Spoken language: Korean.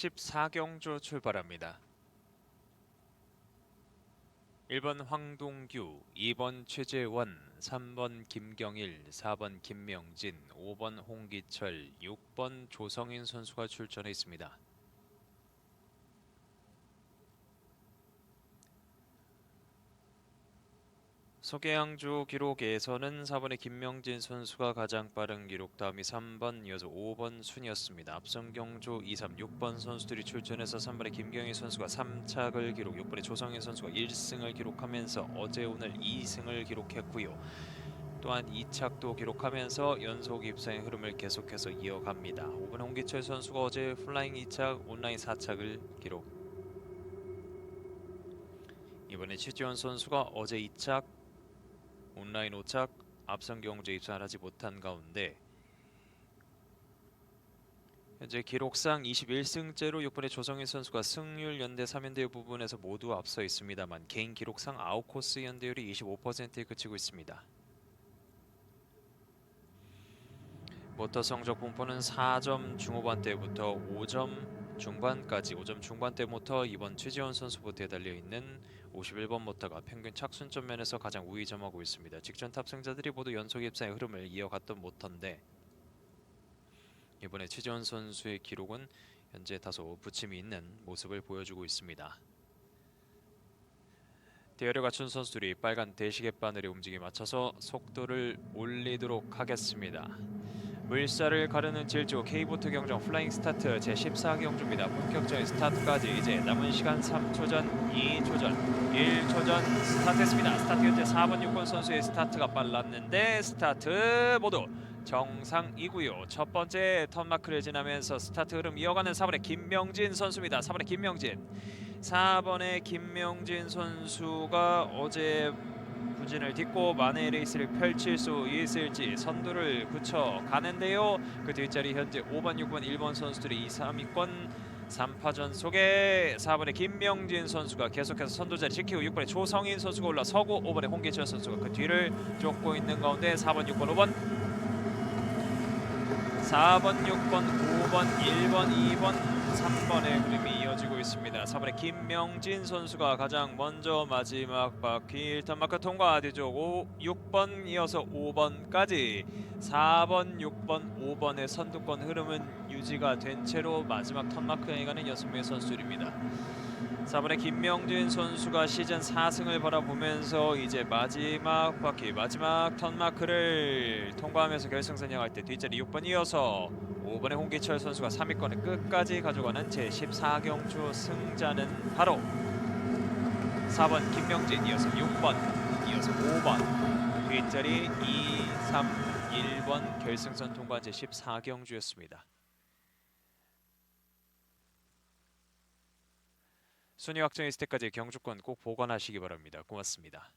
14경주 출발합니다. 1번 황동규, 2번 최재원, 3번 김경일, 4번 김명진, 5번 홍기철, 6번 조성인 선수가 출전해 있습니다. 소개양주 기록에서는 4번의 김명진 선수가 가장 빠른 기록 다음이 3번 이어서 5번 순이었습니다. 앞선 경주 2, 3, 6번 선수들이 출전해서 3번의 김경희 선수가 3착을 기록 6번의 조성현 선수가 1승을 기록하면서 어제 오늘 2승을 기록했고요. 또한 2착도 기록하면서 연속 입상의 흐름을 계속해서 이어갑니다. 5번 홍기철 선수가 어제 플라잉 2착 온라인 4착을 기록 이번에 최지원 선수가 어제 2착 온라인 5착 앞선 경주에 입상을 하지 못한 가운데 현재 기록상 21승째로 6번의 조성일 선수가 승률 연대 3연대 부분에서 모두 앞서 있습니다만 개인 기록상 아웃코스 연대율이 25%에 그치고 있습니다. 모터 성적 분포는 4점 중후반대부터 5점 중반까지 5점 중반대부터 이번 최지원 선수부터에 달려 있는 51번 모터가 평균 착순점 면에서 가장 우위점하고 있습니다. 직전 탑승자들이 모두 연속 입상의 흐름을 이어갔던 모터인데 이번에 최지원 선수의 기록은 현재 다소 부침이 있는 모습을 보여주고 있습니다. 대열을 갖춘 선수들이 빨간 대시계 바늘의 움직임에 맞춰서 속도를 올리도록 하겠습니다. 물살을 가르는 질주 K보트 경정 플라잉 스타트 제14경주입니다. 본격적인 스타트까지 이제 남은 시간 3초 전, 2초 전, 1초 전 스타트했습니다. 스타트 현재 4번 6번 선수의 스타트가 빨랐는데 스타트 모두 정상이고요. 첫 번째 턴마크를 지나면서 스타트 흐름 이어가는 4번의 김명진 선수입니다. 4번의 김명진 4번의 김명진 선수가 어제 부진을 딛고 만회의 레이스를 펼칠 수 있을지 선두를 굳혀 가는데요. 그 뒷자리 현재 5번, 6번, 1번 선수들이 2, 3위권 3파전 속에 4번의 김명진 선수가 계속해서 선두 자리 지키고 6번의 조성인 선수가 올라서고 5번의 홍기철 선수가 그 뒤를 쫓고 있는 가운데 4번, 6번, 5번 4번, 6번, 5번, 1번, 2번, 3번의 흐름이 이어지고 4번의 김명진 선수가 가장 먼저 마지막 바퀴 1턴 마크 통과 뒤쪽 5, 6번 이어서 5번까지 4번, 6번, 5번의 선두권 흐름은 유지가 된 채로 마지막 턴 마크에 가는 6명의 선수들입니다. 4번의 김명진 선수가 시즌 4승을 바라보면서 이제 마지막 바퀴 마지막 턴 마크를 통과하면서 결승선 향할 때 뒷자리 6번 이어서 5번의 홍기철 선수가 3위권을 끝까지 가져가는 제14경주 승자는 바로 4번 김명진 이어서 6번 이어서 5번 뒷자리 2, 3, 1번 결승선 통과 제14경주였습니다. 순위 확정 있을 때까지 경주권 꼭 보관하시기 바랍니다. 고맙습니다.